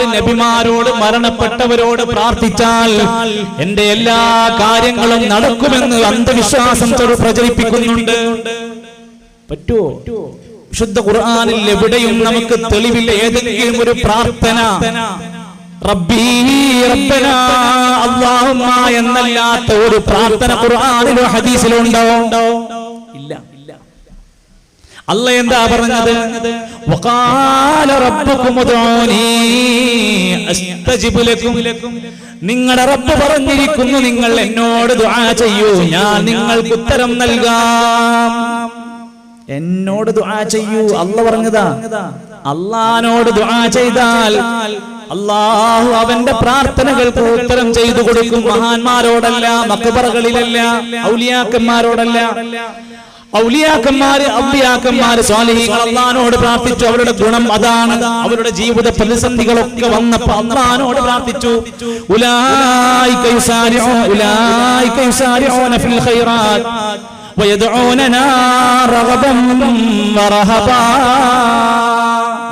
മഹാന്മാരോട് നബിമാരോട് മരണപ്പെട്ടവരോട് പ്രാർത്ഥിച്ചാൽ എന്റെ എല്ലാ കാര്യങ്ങളും നടക്കുമെന്ന് അന്ധവിശ്വാസം പ്രചരിപ്പിക്കുന്നുണ്ട്. പറ്റുമോ വിശുദ്ധ ഖുർആാനിൽ എവിടെയും നമുക്ക് തെളിവില്ല ഏതെങ്കിലും ഒരു പ്രാർത്ഥന റബ്ബീ റബ്ബനാ അല്ലാഹുമ്മ എന്നല്ലാത്ത ഒരു പ്രാർത്ഥന ഖുർആനിലോ ഹദീസിലോ ഉണ്ടോ ഇല്ല. അല്ല എന്താ പറഞ്ഞത്? നിങ്ങളുടെ റബ്ബ് പറഞ്ഞിരിക്കുന്നു നിങ്ങൾ എന്നോട് ദുആ ചെയ്യൂ. ഞാൻ നിങ്ങൾക്ക് ഉത്തരം നൽകാം. എന്നോട് ദുആ ചെയ്യൂ. അല്ല പറഞ്ഞതാ. അള്ളഹാനോട് ദുആ ചെയ്താൽ അള്ളാഹു അവന്റെ പ്രാർത്ഥനകൾക്ക് ഉത്തരം ചെയ്തു കൊടുക്കും. മഹാന്മാരോടല്ല മക്കബറകളിലല്ല ഔലിയാക്കന്മാരോടല്ല. ഔലിയാക്കന്മാര് ഔലിയാക്കന്മാര് സ്വാലിഹീങ്ങൾ അള്ളഹാനോട് പ്രാർത്ഥിച്ചു. അവരുടെ ഗുണം അതാണ്. അവരുടെ ജീവിത പ്രതിസന്ധികളൊക്കെ വന്നപ്പോ അള്ളഹാനോട് പ്രാർത്ഥിച്ചു.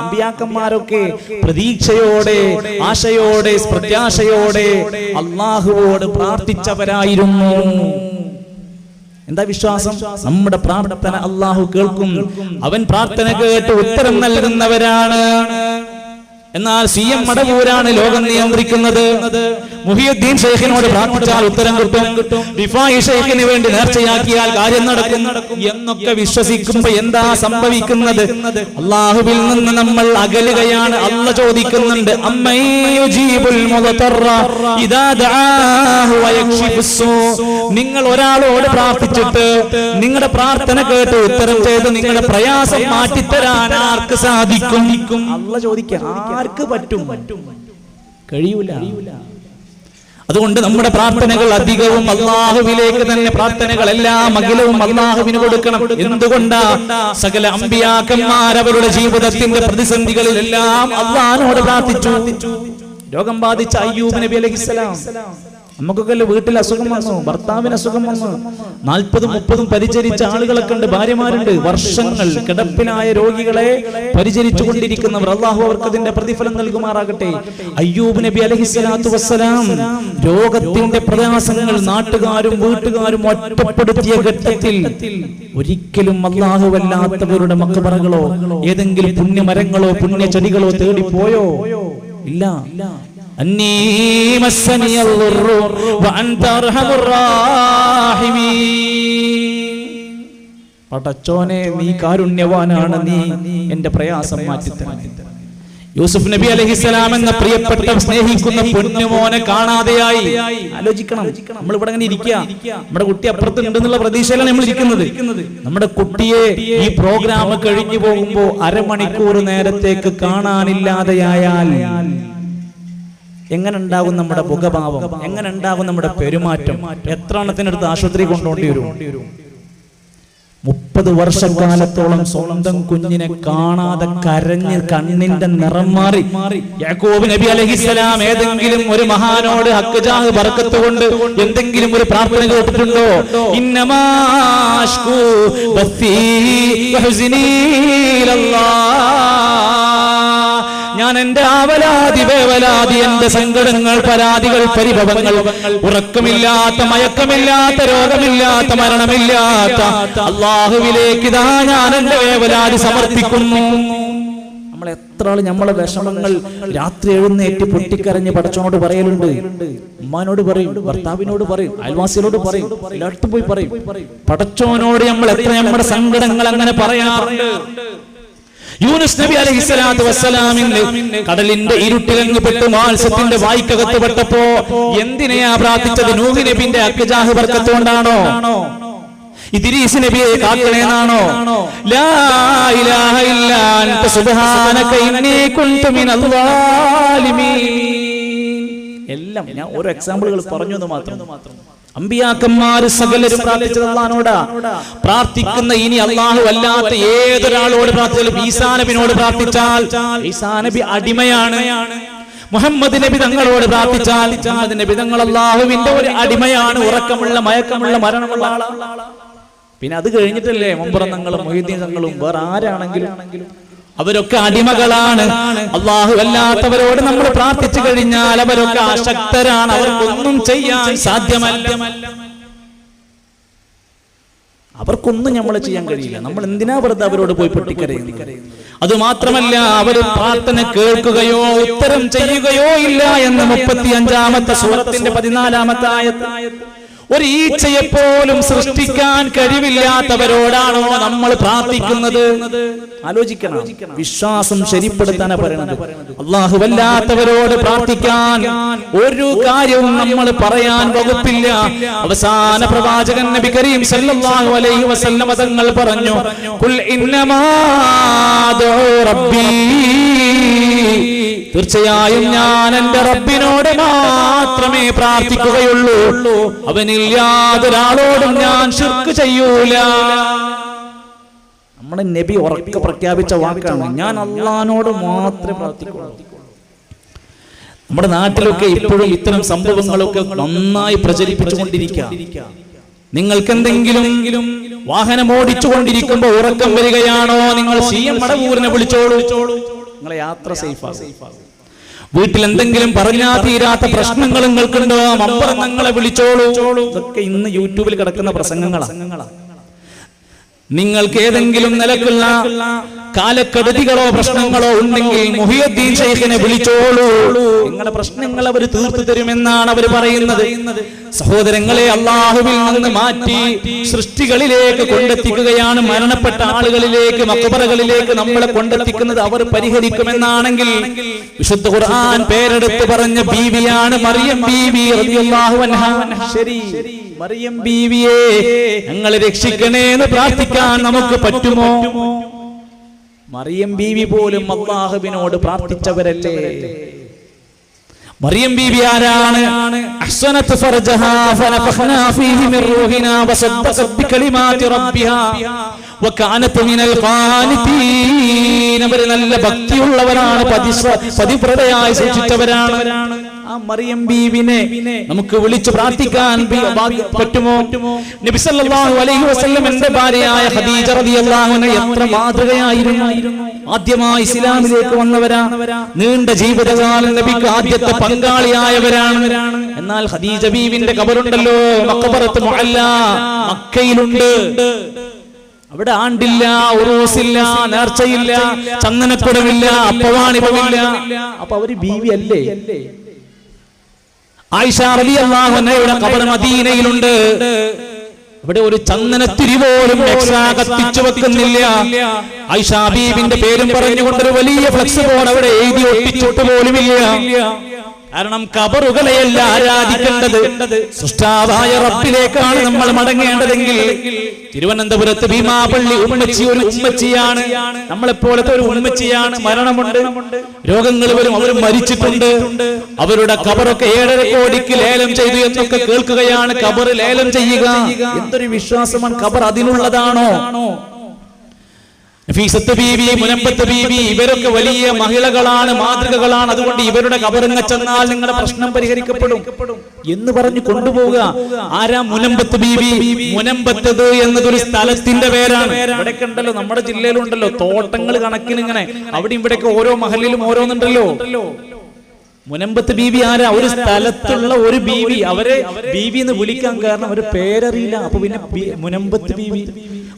അമ്പിയാക്കന്മാരൊക്കെ പ്രതീക്ഷയോടെ ആശയോടെ പ്രത്യാശയോടെ അള്ളാഹുവോട് പ്രാർത്ഥിച്ചവരായിരുന്നു. എന്താ വിശ്വാസം? നമ്മുടെ പ്രാർത്ഥന അള്ളാഹു കേൾക്കും. അവൻ പ്രാർത്ഥന കേട്ട് ഉത്തരം നൽകുന്നവരാണ്. എന്നാൽ സി എം മടവൂരാണ് ലോകം നിയന്ത്രിക്കുന്നത്. മുഹിയുദ്ദീൻ ഷെയ്ഖിനോട് പ്രാർത്ഥിച്ചാൽ ഉത്തരം കിട്ടും. റിഫായി ഷെയ്ഖിന് വേണ്ടി നേർച്ചയാക്കിയാൽ കാര്യം നടക്കും എന്നൊക്കെ വിശ്വസിക്കുമ്പോ എന്താ സംഭവിക്കുന്നത്? അള്ളാഹുവിൽ നിന്ന് നമ്മൾ അകലുകയാണ്. അല്ല ചോദിക്കുന്നുണ്ട്. നിങ്ങൾ ഒരാളോട് പ്രാർത്ഥിച്ചിട്ട് നിങ്ങളുടെ പ്രാർത്ഥന കേട്ട് ഉത്തരം ചെയ്ത് നിങ്ങളുടെ പ്രയാസം മാറ്റിത്തരാൻ ആർക്ക് സാധിക്കും? അല്ല ചോദിക്കാം ആർക്ക് പറ്റും? കഴിയൂല. അതുകൊണ്ട് നമ്മുടെ പ്രാർത്ഥനകൾ അധികവും അള്ളാഹുവിലേക്ക് തന്നെ പ്രാർത്ഥനകൾ പ്രാർത്ഥനകളെല്ലാം അഖിലവും അള്ളാഹുവിന് കൊടുക്കണം. എന്തുകൊണ്ടാ? സകല അമ്പിയാക്കന്മാർ അവരുടെ ജീവിതത്തിന്റെ പ്രതിസന്ധികളിലെല്ലാം അള്ളാഹിനോട് പ്രാർത്ഥിച്ചു. രോഗം ബാധിച്ച അയ്യൂബ് നബി അലഹിസ്സലാം. നമുക്കൊക്കെ വീട്ടിൽ അസുഖം വന്നു? ഭർത്താവിന് അസുഖം വന്നു. നാൽപ്പതും മുപ്പതും പരിചരിച്ച ആളുകളൊക്കെ ഉണ്ട് ഭാര്യമാരുണ്ട്. വർഷങ്ങൾ കിടപ്പിലായ രോഗികളെ പരിചരിച്ചു കൊണ്ടിരിക്കുന്നവർ അള്ളാഹു അവർക്ക് അതിന്റെ പ്രതിഫലം നൽകുമാറാകട്ടെ. അയ്യൂബ് നബി അലഹിസ്സലാത്തു വസ്സലാം രോഗത്തിന്റെ പ്രയാസങ്ങൾ നാട്ടുകാരും വീട്ടുകാരും ഒറ്റപ്പെടുത്തിയ ഘട്ടത്തിൽ ഒരിക്കലും അല്ലാഹുവല്ലാത്തവരുടെ മക്കബറകളോ ഏതെങ്കിലും പുണ്യമരങ്ങളോ പുണ്യചെടികളോ തേടി പോയോ ഇല്ല. പടച്ചോനെ നീ കാരുണ്യവാനാണ് നീ എന്റെ പ്രയാസം മാറ്റിത്തരണം. യൂസുഫ് നബി അലഹിസ്സലാം എന്ന പ്രിയപ്പെട്ട സ്നേഹിക്കുന്ന പൊന്നുമോനെ കാണാതെയായി. ആലോചിക്കണം. നമ്മൾ ഇവിടെ അങ്ങനെ ഇരിക്കുക. നമ്മുടെ കുട്ടി അപ്പുറത്ത് ഉണ്ടെന്നുള്ള പ്രതീക്ഷയിലാണ് നമ്മൾ ഇരിക്കുന്നത്. നമ്മുടെ കുട്ടിയെ ഈ പ്രോഗ്രാം കഴിഞ്ഞു പോകുമ്പോ അരമണിക്കൂർ നേരത്തേക്ക് കാണാനില്ലാതെയായാൽ എങ്ങനെ ഉണ്ടാകും നമ്മുടെ മുഖഭാവം എങ്ങനെ ഉണ്ടാകും നമ്മുടെ പെരുമാറ്റം? എത്ര എണ്ണത്തിനടുത്ത് ആശുപത്രി കൊണ്ടുപോണ്ടി വരും? മുപ്പത് വർഷക്കാലത്തോളം സ്വന്തം കുഞ്ഞിനെ കാണാതെ കരഞ്ഞ് കണ്ണിന്റെ നിറം മാറി. യാക്കോബ് നബി അലഹിസ്സലാം ഏതെങ്കിലും ഒരു മഹാനോട് ഹക്കജാഹ് ബർക്കത്ത് കൊണ്ട് എന്തെങ്കിലും ഒരു പ്രാർത്ഥന കേട്ടിട്ടുണ്ടോ? ഇന്നമാഷ്കൂ. ഞാൻ എന്റെ ആവലാതി വേവലാതി എന്റെ സങ്കടങ്ങൾ പരാതികൾ പരിഭവങ്ങൾ ഉറക്കമില്ലാത്ത മയക്കമില്ലാത്ത രോഗമില്ലാത്ത മരണമില്ലാത്ത അള്ളാഹുവിലേക്ക് ഇതാ ഞാൻ എന്റെ വേവലാതി സമർപ്പിക്കുന്നു. നമ്മൾ എത്ര ആൾ നമ്മളെ വിഷമങ്ങൾ രാത്രി എഴുന്നേറ്റ് പൊട്ടിക്കരഞ്ഞ് പടച്ചോനോട് പറയലുണ്ട്. ഉമ്മാനോട് പറയും ഭർത്താവിനോട് പറയും അയൽവാസിയോട് പറയും എല്ലായിടത്തും പോയി പറയും. പടച്ചോനോട് നമ്മൾ എത്ര നമ്മുടെ സങ്കടങ്ങൾ അങ്ങനെ പറയാറുണ്ട്. യൂനുസ് നബി അലൈഹി സ്വലാത്തു വസ്സലാമിന് കടലിന്റെ ഇരുട്ടിലങ്ങ് പെട്ട് മാത്സ്യത്തിന്റെ വായ്ക്കകത്ത് പെട്ടപ്പോ എന്തിനെയാ പ്രാർത്ഥിച്ചത്? നൂഹി നബിന്റെ അക്കജാഹ് ഇദ്രീസ് നബിയെ ലാ ഇലാഹ അൻത സുബ്ഹാനക ഇന്നീ എല്ലാം ഞാൻ ഓരോ എക്സാമ്പിളുകൾ പറഞ്ഞു എന്ന് മാത്രം. അമ്പിയാക്കന്മാര് സകലരും പ്രാർത്ഥിച്ചത് അള്ളഹാനോട്. പ്രാർത്ഥിക്കുന്ന ഇനി അള്ളാഹു അല്ലാത്ത ഏതൊരാളോട് പ്രാർത്ഥിച്ചാലും ഈസാനബിനോട് പ്രാർത്ഥിച്ചാൽ ഈസാനബി അടിമയാണ്. മുഹമ്മദ് നബി തങ്ങളോട് പ്രാർത്ഥിച്ചാൽ മുഹമ്മദ് നബി തങ്ങൾ അള്ളാഹുവിന്റെ ഒരു അടിമയാണ് ഉറക്കമുള്ള മയക്കമുള്ള മരണമുള്ള ആളാണ്. പിന്നെ അത് കഴിഞ്ഞിട്ടല്ലേ മുമ്പറന്നങ്ങളും മൊഹീദ്ദീൻ തങ്ങളും വേറെ ആരാണെങ്കിലും അവരൊക്കെ അടിമകളാണ്. അള്ളാഹു അല്ലാത്തവരോട് നമ്മൾ പ്രാർത്ഥിച്ചു കഴിഞ്ഞാൽ അവരൊക്കെ അശക്തരാണ്. അവർക്കൊന്നും ചെയ്യാൻ സാധ്യമല്ല. അവർക്കൊന്നും നമ്മൾ ചെയ്യാൻ കഴിയില്ല. നമ്മൾ എന്തിനാ വെറുതെ അവരോട് പോയി പൊട്ടിക്കരയുന്നത്? അത് മാത്രമല്ല അവർ പ്രാർത്ഥന കേൾക്കുകയോ ഉത്തരം ചെയ്യുകയോ ഇല്ല എന്ന് മുപ്പത്തി അഞ്ചാമത്തെ സൂറത്തിന്റെ പതിനാലാമത്തെ ആയത്ത്. ഒരു ഈച്ചയെ പോലും സൃഷ്ടിക്കാൻ കഴിവില്ലാത്തവരോടാണോ നമ്മൾ പ്രാർത്ഥിക്കുന്നത്? ആലോചിക്കണം. വിശ്വാസം ശരിപ്പെടുത്താനാ പറയുന്നത് അള്ളാഹുവല്ലാത്തവരോട് പ്രാർത്ഥിക്കാൻ ഒരു കാര്യവും നമ്മൾ പറയാൻ വകുപ്പില്ല. അവസാന പ്രവാചകൻ നബി കരീം സല്ലല്ലാഹു അലൈഹി വസല്ലം തങ്ങൾ പറഞ്ഞു കുൽ ഇന്നമാ തീർച്ചയായും ഞാൻ എന്റെ റബ്ബിനോട് മാത്രമേ പ്രാർത്ഥിക്കുകയുള്ളൂ. അവനിൽ യാതൊരാളോടും ഞാൻ ശിർക്ക് ചെയ്യൂല. നമ്മുടെ നബി ഉറക്കെ പ്രഖ്യാപിച്ച വാക്കാണ് ഞാൻ അള്ളഹാനോട് മാത്രമേ പ്രാർത്ഥിക്കുള്ളൂ. നമ്മുടെ നാട്ടിലൊക്കെ ഇപ്പോഴും ഇത്തരം സംഭവങ്ങളൊക്കെ നന്നായി പ്രചരിപ്പിച്ചുകൊണ്ടിരിക്കുക നിങ്ങൾക്ക് എന്തെങ്കിലും വാഹനം ഓടിച്ചുകൊണ്ടിരിക്കുമ്പോ ഉറക്കം വരികയാണോ? നിങ്ങൾ സി എം മടവൂരിനെ വിളിച്ചോളൂ. നിങ്ങളെ യാത്ര സേഫാ സേഫ് വീട്ടിൽ എന്തെങ്കിലും പറഞ്ഞാ തീരാത്ത പ്രശ്നങ്ങൾ നിങ്ങൾക്കുണ്ടോ നിങ്ങളെ വിളിച്ചോളൂ. ഇതൊക്കെ ഇന്ന് യൂട്യൂബിൽ കിടക്കുന്ന പ്രസംഗങ്ങളാണ് നിങ്ങൾക്ക് ഏതെങ്കിലും നിലക്കുള്ള കാലക്കെടുതികളോ പ്രശ്നങ്ങളോ ഉണ്ടെങ്കിൽ മുഹിയുദ്ദീൻ ഷെയ്ഖിനെ വിളിച്ചോളൂ. നിങ്ങളുടെ പ്രശ്നങ്ങൾ അവർ തീർത്തു തരുമെന്നാണ് അവർ പറയുന്നത്. സഹോദരങ്ങളെ അള്ളാഹുവിൽ നിന്ന് മാറ്റി സൃഷ്ടികളിലേക്ക് കൊണ്ടെത്തിക്കുകയാണ് മരണപ്പെട്ട ആളുകളിലേക്ക് മക്കബറകളിലേക്ക് നമ്മളെ കൊണ്ടെത്തിക്കുന്നത് അവർ പരിഹരിക്കുമെന്നാണെങ്കിൽ വിശുദ്ധ ഖുർആൻ പേരെടുത്ത് പറഞ്ഞ ബീവിയാണ് മറിയം ബീവി റളിയല്ലാഹു അൻഹ. ശരി മറിയം ബീവിയെ ഞങ്ങളെ രക്ഷിക്കണേ എന്ന് പ്രാർത്ഥിക്കാൻ നമുക്ക് പറ്റുമോ? മറിയം ബീവി പോലും അള്ളാഹുവിനോട് പ്രാർത്ഥിച്ചവരല്ലേ? മറിയം ബീവി ആരാണ്? അവർ നല്ല ഭക്തിയുള്ളവരാണ് പതിപ്രതയായി സൂക്ഷിച്ചവരാണ്. മറിയം ബീവിനെ നമുക്ക് വിളിച്ചു പ്രാർത്ഥിക്കാൻ പറ്റുമോ? നബി സല്ലല്ലാഹു അലൈഹി വസല്ലം എന്റെ ഭാര്യയായ ഖദീജ റളിയല്ലാഹു അൻഹ എത്ര മാതൃകയായിരുന്നു. ആദ്യമായി ഇസ്ലാമിലേക്ക് വന്നവരാ. നീണ്ട ജീവിതകാലം നബിക്ക് ആദ്യത്തെ പങ്കാളിയായവരാണ്. എന്നാൽ ഖദീജ ബീവിന്റെ കബറുണ്ടല്ലോ മക്കബറത്ത് മുഅല്ല. മക്കയിലുണ്ട്. അവിടെ ആണ്ടില്ല ഉറൂസില്ല നേർച്ചയില്ല ചന്ദനക്കുടമില്ല അപ്പവാണിപമില്ല അപ്പൊ അവർ ബീവി അല്ലേ ആയിഷ റളിയല്ലാഹു അൻഹയുടെ ഖബർ മദീനയിലുണ്ട്. ഇവിടെ ഒരു ചന്ദനത്തിരി പോലും കത്തിച്ചു വെക്കുന്നില്ല. ആയിഷ ബീബിന്റെ പേരും പറഞ്ഞുകൊണ്ടൊരു വലിയ ഫ്ലക്സ് ബോർഡ് അവിടെ എഴുതി ഒട്ടിച്ചോട്ട് പോലുമില്ല. കാരണം കബറുകളെയല്ല ആരാധിക്കേണ്ടത്. സൃഷ്ടാവായ റബ്ബിലേക്കാണ് നമ്മൾ മടങ്ങേണ്ടതെങ്കിൽ. തിരുവനന്തപുരത്ത് ഭീമാപള്ളി ഉമ്മച്ചി ഒരു ഉമ്മച്ചിയാണ്. നമ്മളെപ്പോലത്തെ ഒരു ഉമ്മച്ചിയാണ്. മരണമുണ്ട്. രോഗങ്ങൾ വരും അവർ മരിച്ചിട്ടുണ്ട്. അവരുടെ കബറൊക്കെ ഏഴര കോടിക്ക് ലേലം ചെയ്തു എന്നൊക്കെ കേൾക്കുകയാണ്. കബർ ലേലം ചെയ്യുക. എന്തൊരു വിശ്വാസമാണ് കബർ അതിനുള്ളതാണോ നഫീസത്ത് ബീവി മുനമ്പത്ത് ബീവി ഇവരൊക്കെ വലിയ മഹിളകളാണ് മാതൃകകളാണ്. അതുകൊണ്ട് ഇവരുടെ കബറിങ്ങ ചെന്നാൽ നിങ്ങളുടെ പ്രശ്നം പരിഹരിക്കപ്പെടും. എന്ന് പറഞ്ഞു കൊണ്ടുപോകുക ആരാ മുനമ്പത്ത് ബീവി? മുനമ്പത്തത് എന്നതൊരു സ്ഥലത്തിന്റെ പേരാണ്. ഇവിടെ ഉണ്ടല്ലോ നമ്മുടെ ജില്ലയിലുണ്ടല്ലോ തോട്ടങ്ങൾ കണക്കിന് ഇങ്ങനെ അവിടെ ഇവിടെയൊക്കെ ഓരോ മഹലിലും ഓരോന്നുണ്ടല്ലോ. മുനമ്പത്ത് ബീവി ആരാ? ഒരു സ്ഥലത്തുള്ള ഒരു ബീവി. അവരെ ബീവി എന്ന് വിളിക്കാൻ കാരണം ഒരു പേരറിയില്ല. അപ്പൊ പിന്നെ മുനമ്പത്ത് ബീവി.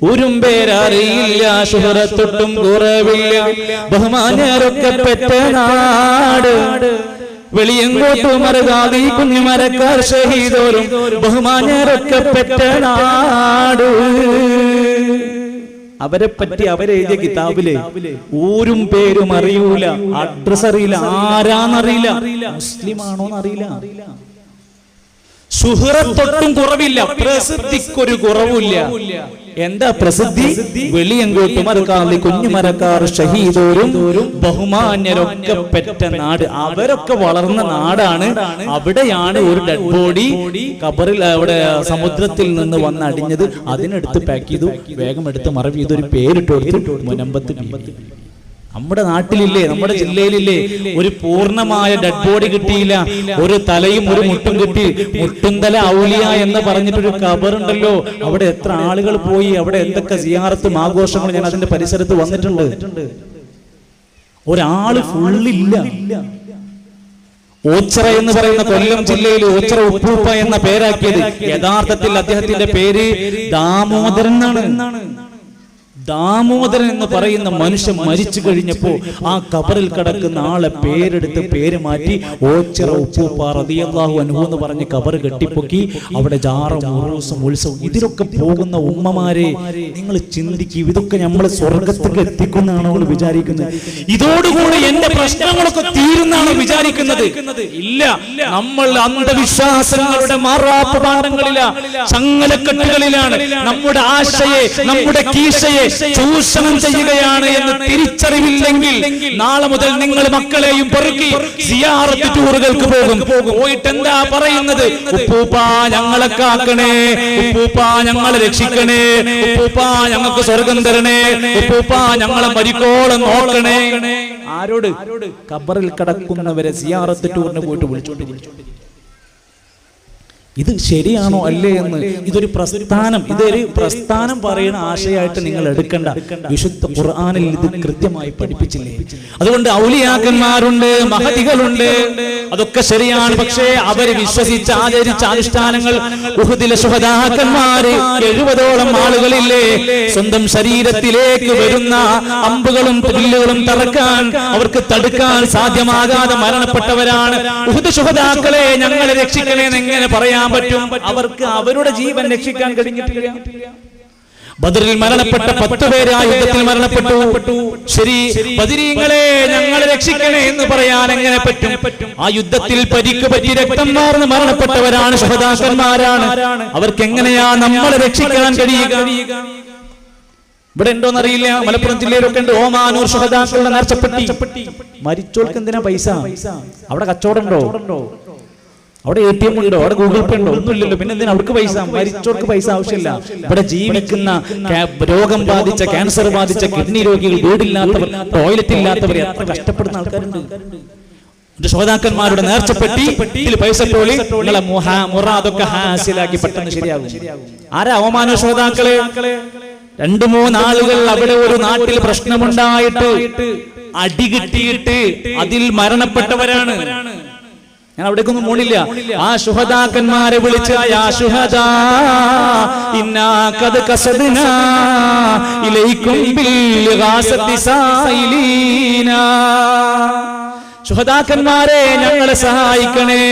ഊരും പേരറിയില്ല. ശുഹറത്തൊട്ടും കുറവില്ല. ബഹുമാനരൊക്കെ പെറ്റ നാട്. വെളിയങ്കോട്ടു മറുകാതി കുഞ്ഞുമരക്കാർ ഷഹീദോരും ബഹുമാനരൊക്കെ പെറ്റ നാട് അവരെ പറ്റി അവരെഴുതിയ കിതാബിൽ ഊരും പേരും അറിയൂല. അഡ്രസ് അറിയില്ല. ആരാന്നറിയില്ല. മുസ്ലിം ആണോന്ന് അറിയില്ല. സുഹൃത്തൊട്ടും കുറവില്ല. പ്രസിദ്ധിക്കൊരു കുറവില്ല എന്താ പ്രസിദ്ധി? വെളിയങ്കോട്ട് മരക്കാർ കുഞ്ഞുമരക്കാർ ഷഹീദോരും ബഹുമാന്യരൊക്കെ പെറ്റ നാട്. അവരൊക്കെ വളർന്ന നാടാണ്. അവിടെയാണ് ഒരു ഡെഡ് ബോഡി കബറിൽ അവിടെ സമുദ്രത്തിൽ നിന്ന് വന്ന് അടിഞ്ഞത്. അതിനെടുത്ത് പാക്ക് ചെയ്തു. വേഗം എടുത്ത് മറവ് ചെയ്ത് ഒരു പേരിട്ട് കൊടുത്തു മുനമ്പത്ത്. നമ്മുടെ നാട്ടിലില്ലേ നമ്മുടെ ജില്ലയിലില്ലേ ഒരു പൂർണമായ ഡെഡ് ബോഡി കിട്ടിയില്ല ഒരു തലയും ഒരു മുട്ടും കിട്ടി. മുട്ടുന്തല ഔലിയ എന്ന് പറഞ്ഞിട്ടൊരു കബറുണ്ടല്ലോ അവിടെ എത്ര ആളുകൾ പോയി? അവിടെ എന്തൊക്കെ സിയാറത്തും ആഘോഷങ്ങളും ഞാൻ അതിന്റെ പരിസരത്ത് വന്നിട്ടുണ്ട്. ഒരാൾ ഫുള്ളില്ല. ഓച്ചറ എന്ന് പറയുന്ന കൊല്ലം ജില്ലയിൽ ഓച്ചറ ഉപ്പൂപ്പ എന്ന പേരാക്കിയത്. യഥാർത്ഥത്തിൽ അദ്ദേഹത്തിന്റെ പേര് ദാമോദരൻ എന്നാണ്. ദാമോദരൻ എന്ന് പറയുന്ന മനുഷ്യൻ മരിച്ചു കഴിഞ്ഞപ്പോ ആ കബറിൽ കിടക്കുന്ന ആളെ പേരെടുത്ത് പേര് മാറ്റി ഓച്ചിറ ഉപ്പൂപ്പ അനുഭവം എന്ന് പറഞ്ഞ് കബർ കെട്ടിപ്പൊക്കി അവിടെ ജാറും ഉറൂസും ഉത്സവം ഇതിലൊക്കെ പോകുന്ന ഉമ്മമാരെ നിങ്ങൾ ചിന്തിക്കും ഇതൊക്കെ നമ്മൾ സ്വർഗത്തേക്ക് എത്തിക്കുന്നതാണോ എന്ന് വിചാരിക്കുന്നത്. ഇതോടുകൂടി എന്റെ പ്രശ്നങ്ങളൊക്കെ തീരുന്നാണ് വിചാരിക്കുന്നത്. ഇല്ല നമ്മൾ അന്ധവിശ്വാസങ്ങളുടെ മാറാപ്പ് പാഠങ്ങളില ചങ്ങലക്കെട്ടുകളിലാണ്. നമ്മുടെ ആശയെ നമ്മുടെ കീശയെ ചൂഷണം ചെയ്യുകയാണ് എന്ന് തിരിച്ചറിവില്ലെങ്കിൽ നാളെ മുതൽ നിങ്ങൾ മക്കളെയും പെറുക്കി സിയാറത്ത് ടൂറുകൾക്ക് പോകും. പോയിട്ട് എന്താ പറയുന്നത്? ഉപ്പൂപ്പാ ഞങ്ങളെ കാക്കണേ ഉപ്പൂപ്പാ ഞങ്ങളെ രക്ഷിക്കണേ. ഉപ്പൂപ്പാ ഞങ്ങൾക്ക് സ്വർഗം തരണേ. ഉപ്പൂപ്പാ ഞങ്ങളെ മരിക്കോളം നോക്കണേ. ആരോട്? കബറിൽ കിടക്കുന്നവരെ സിയാറത്ത് ടൂറിന് പോയിട്ട് വിളിച്ചോണ്ടിരിക്കും ഇത് ശരിയാണോ അല്ലേ എന്ന് ഇതൊരു പ്രസ്ഥാനം ഇതൊരു പ്രസ്ഥാനം പറയുന്ന ആശയമായിട്ട് നിങ്ങൾ എടുക്കണ്ട. വിശുദ്ധ ഖുർആാനിൽ ഇത് കൃത്യമായി പഠിപ്പിച്ചില്ലേ? അതുകൊണ്ട് ഔലിയാക്കന്മാരുണ്ട് മഹതികളുണ്ട് അതൊക്കെ ശരിയാണ്. പക്ഷേ അവർ വിശ്വസിച്ച് ആചരിച്ച അനുഷ്ഠാനങ്ങൾ ഉഹുദിലെ സുഹദാക്കന്മാര് എഴുപതോളം ആളുകളില്ലേ? സ്വന്തം ശരീരത്തിലേക്ക് വരുന്ന അമ്പുകളും പുല്ലുകളും തറക്കാൻ അവർക്ക് തടുക്കാൻ സാധ്യമാകാതെ മരണപ്പെട്ടവരാണ്. ഉഹുദ് സുഹദാക്കളെ ഞങ്ങളെ രക്ഷിക്കണേന്ന് എങ്ങനെ പറയാൻ പറ്റും. അവർക്ക് അവരുടെ ജീവൻ രക്ഷിക്കാൻ കഴിഞ്ഞിട്ടില്ല. ബദറിൽ മരണപ്പെട്ട പത്ത് പേര് ആ യുദ്ധത്തിൽ മരണപ്പെട്ടു. ശരി ബദിരീങ്ങളെ ഞങ്ങൾ രക്ഷിക്കണേ എന്ന് പറയാൻ എങ്ങനെ പറ്റും? ആ യുദ്ധത്തിൽ പരിക്ക് പറ്റി രക്തം മാർന്ന് മരണപ്പെട്ടവരാണ് ശുഭദാസന്മാരാണ് അവർക്ക് എങ്ങനെയാ നമ്മൾ രക്ഷിക്കാൻ കഴിയുക? ഇവിടെ ഉണ്ടോന്നറിയില്ല. മലപ്പുറം ജില്ലയിലൊക്കെ ഉണ്ട്. ഓമാനൂർ ശുഹദാക്കളുടെ നേർച്ചപ്പെട്ടി. മരിച്ചോൾക്ക് എന്തിനാ പൈസ? അവിടെ കച്ചവടം ഉണ്ടോ? അവിടെ എ ടി എം ഉണ്ടോ? അവിടെ ഗൂഗിൾ പേ ഉണ്ടോ? ഒന്നുമില്ലല്ലോ പിന്നെ എന്തിനാ? അവർക്ക് പൈസ മരിച്ചവർക്ക് പൈസ ആവശ്യമില്ല. ഇവിടെ ജീവിക്കുന്ന രോഗം ബാധിച്ച ക്യാൻസർ ബാധിച്ച കിഡ്നി രോഗികൾ വീടില്ലാത്തവർ ടോയ്ലറ്റ് ഇല്ലാത്തവർ എത്ര കഷ്ടപ്പെടുന്ന ആൾക്കാരുണ്ട്. ശ്രോതാക്കന്മാരുടെ നേർച്ചപ്പെട്ടി ഇതിൽ പൈസ ടോളി നിങ്ങളെ മുറ അതൊക്കെ ഹാസിലാക്കി പെട്ടെന്ന് ശരിയാകും. ആരാ അവമാന ശ്രോതാക്കളെ? രണ്ടു മൂന്നാളുകൾ അവിടെ ഒരു നാട്ടിൽ പ്രശ്നമുണ്ടായിട്ട് അടി കിട്ടിയിട്ട് അതിൽ മരണപ്പെട്ടവരാണ്. ഞാൻ അവിടേക്കൊന്നും പോണില്ല ആ ശുഹദാക്കന്മാരെ വിളിച്ച് ശുഹദാ ഇന്നാ കസദ്നാ ഇലൈക്കും ശുഹദാക്കന്മാരെ ഞങ്ങളെ സഹായിക്കണേ.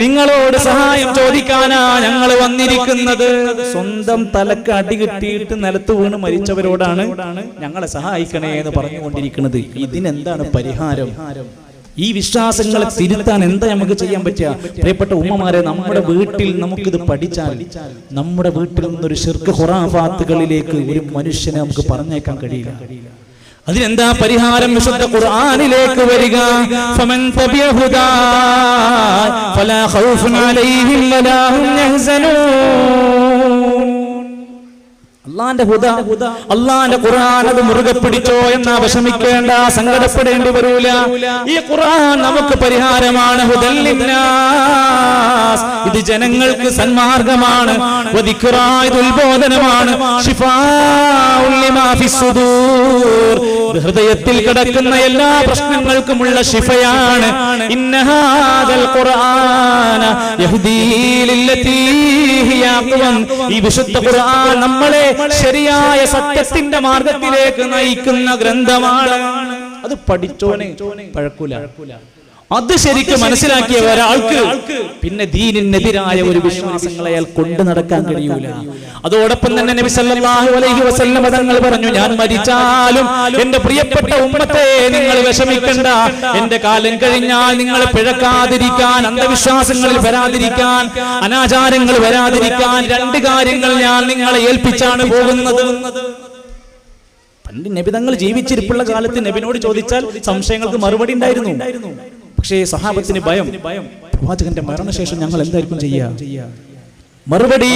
നിങ്ങളോട് സഹായം ചോദിക്കാനാ ഞങ്ങൾ വന്നിരിക്കുന്നത്. സ്വന്തം തലക്ക് അടി കിട്ടിയിട്ട് നിലത്ത് വീണ് മരിച്ചവരോടാണ് ഞങ്ങളെ സഹായിക്കണേ എന്ന് പറഞ്ഞുകൊണ്ടിരിക്കുന്നത്. ഇതിനെന്താണ് പരിഹാരം? ഈ വിശ്വാസങ്ങളെ തിരുത്താൻ എന്താ നമുക്ക് ചെയ്യാൻ പറ്റുക? പ്രിയപ്പെട്ട ഉമ്മമാരെ നമ്മുടെ വീട്ടിൽ നമുക്കിത് പഠിച്ചാൽ നമ്മുടെ വീട്ടിൽ നിന്നൊരു ശിർക്ക് ഹുറാഫാത്തുകളിലേക്ക് ഒരു മനുഷ്യനെ നമുക്ക് പറഞ്ഞേക്കാൻ കഴിയില്ല. അതിനെന്താ പരിഹാരം? വിശുദ്ധ ഖുർആനിലേക്ക് വരിക. ഫമൻ തബിയ ഹുദാ ഫലാ ഖൗഫുൻ അലൈഹിം വലാ ഹും യഹ്സനൂൻ. അള്ളാന്റെ ഹുദ. അള്ളാന്റെ ഖുർആൻ അത് മുറുകെ പിടിച്ചോ എന്ന് വിഷമിക്കേണ്ട സങ്കടപ്പെടേണ്ടി വരൂല. ഈ ഖുർആൻ നമുക്ക് പരിഹാരമാണ്. ഇത് ജനങ്ങൾക്ക് സന്മാർഗമാണ്. ഉത്ബോധനമാണ് ഹൃദയത്തിൽ കിടക്കുന്ന എല്ലാ പ്രശ്നങ്ങൾക്കുമുള്ള ശിഫയാണ്. ഈ വിശുദ്ധ ഖുർആൻ നമ്മളെ ശരിയായ സത്യത്തിന്റെ മാർഗത്തിലേക്ക് നയിക്കുന്ന ഗ്രന്ഥമാണ്. അത് പഠിച്ചോനെ. പഴക്കൂല. അത് ശരിക്കും മനസ്സിലാക്കിയ ഒരാൾക്ക് പിന്നെ ദീനിനെതിരായ ഒരു വിശ്വാസങ്ങളെ അയാൾ കൊണ്ടു നടക്കാൻ കഴിയൂല. അതോടൊപ്പം തന്നെ നബി സല്ലല്ലാഹു അലൈഹി വസല്ലം തങ്ങൾ പറഞ്ഞു ഞാൻ മരിച്ചാലും എന്റെ പ്രിയപ്പെട്ട ഉമ്മത്തെ നിങ്ങൾ വിഷമിക്കണ്ട. എന്റെ കാലം കഴിഞ്ഞാൽ നിങ്ങൾ പിഴക്കാതിരിക്കാൻ അന്ധവിശ്വാസങ്ങളിൽ വരാതിരിക്കാൻ അനാചാരങ്ങൾ വരാതിരിക്കാൻ രണ്ട് കാര്യങ്ങൾ ഞാൻ നിങ്ങളെ ഏൽപ്പിച്ചാണ് പോകുന്നത്. പണ്ട് നബി തങ്ങൾ ജീവിച്ചിരിപ്പുള്ള കാലത്ത് നബിനോട് ചോദിച്ചാൽ സംശയങ്ങൾക്ക് മറുപടി ഉണ്ടായിരുന്നു. പക്ഷേ സഹാബത്തിന് ഭയം. പ്രവാചകന്റെ മരണശേഷം ഞങ്ങൾ എന്തായിരിക്കും ചെയ്യുക? മറുപടി.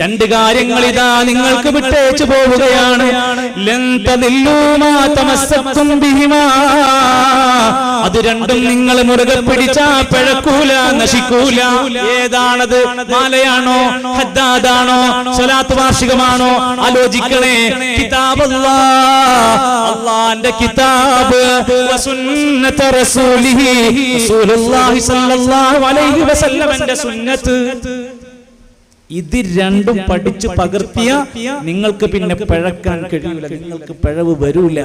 രണ്ട് കാര്യങ്ങൾ ഇതാ നിങ്ങൾക്ക് വിട്ടേച്ചു പോവുകയാണ്. അത് രണ്ടും നിങ്ങൾ മുറുകെ പിടിച്ചാ പിഴക്കൂല നശിക്കൂല. ഏതാണത്? മാലയാണോ? ഹദ്ദാദാണോ? സ്വലാത്ത് വാർഷികമാണോ? ആലോചിക്കണേ. കിതാബ് അള്ളാന്റെ കിതാബ് റസൂലിഹി. റസൂലുള്ളാഹി സ്വല്ലല്ലാഹു അലൈഹി വസല്ലമന്റെ സുന്നത്ത്. ഇത് രണ്ടും പഠിച്ചു പകർത്തിയ നിങ്ങൾക്ക് പിന്നെ പിഴക്കാൻ കഴിയൂല. നിങ്ങൾക്ക് പിഴവ് വരൂല.